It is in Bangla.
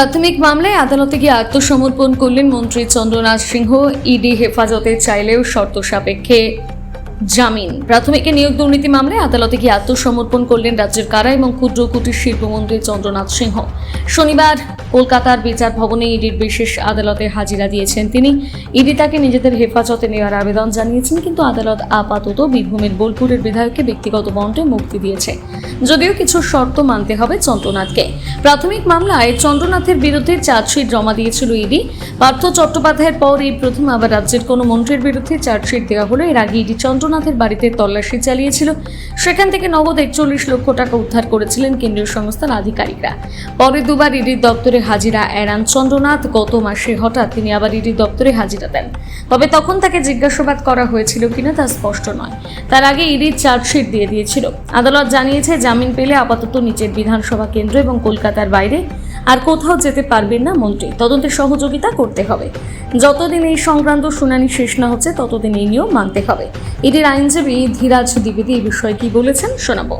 প্রাথমিক মামলায় আদালতে গিয়ে আত্মসমর্পণ করলেন মন্ত্রী চন্দ্রনাথ সিংহ। ইডি হেফাজতে চাইলেও শর্ত সাপেক্ষে জামিন। প্রাথমিকে নিয়োগ দুর্নীতি মামলায় আদালতে গিয়ে আত্মসমর্পণ করলেন রাজ্যের কারা এবং ক্ষুদ্র কুটির শিল্পমন্ত্রী চন্দ্রনাথ সিংহ। শনিবার কলকাতার বিচার ভবনে ইডির বিশেষ আদালতে হাজিরা দিয়েছেন তিনি। ইডি তাকে নিজেদের হেফাজতে নেওয়ার আবেদন জানিয়েছেন, কিন্তু আদালত আপাতত বীরভূমের বোলপুরের বিধায়ককে ব্যক্তিগত বন্ডে মুক্তি দিয়েছে। যদিও কিছু শর্ত মানতে হবে চন্দ্রনাথকে। প্রাথমিক মামলায় চন্দ্রনাথের বিরুদ্ধে চার্জশিট জমা দিয়েছিল ইডি। পার্থ চট্টোপাধ্যায়ের পর এই প্রথম আবার রাজ্যের কোনো মন্ত্রীর বিরুদ্ধে চার্জশিট দেওয়া হলো। এর আগে ইডি চন্দ্রনাথের বাড়িতে তল্লাশি চালিয়েছিল। সেখান থেকে নগদ একচল্লিশ লক্ষ টাকা উদ্ধার করেছিলেন কেন্দ্রীয় সংস্থার আধিকারিকরা। পরে দুবার ইডির দপ্তরে হাজিরা এড়ান চন্দ্রনাথ। গত মাসে হঠাৎ তিনি আবার ইডির দপ্তরে হাজিরা দেন। তবে তখন তাকে জিজ্ঞাসাবাদ করা হয়েছিল কিনা তা স্পষ্ট নয়। তার আগে ইডির চার্জশিট দিয়ে দিয়েছিল। আদালত জানিয়েছে, জামিন পেলে আপাতত নিচের বিধানসভা কেন্দ্র এবং কলকাতার বাইরে আর কোথাও যেতে পারবেন না মন্ত্রী। তদন্তে সহযোগিতা করতে হবে। যতদিন এই সংক্রান্ত শুনানি শেষ না হচ্ছে, ততদিন এই নিয়ম মানতে হবে। এটির আইনজীবী ধীরাজ দ্বিবেদী এই বিষয়ে কি বলেছেন শোনাবো।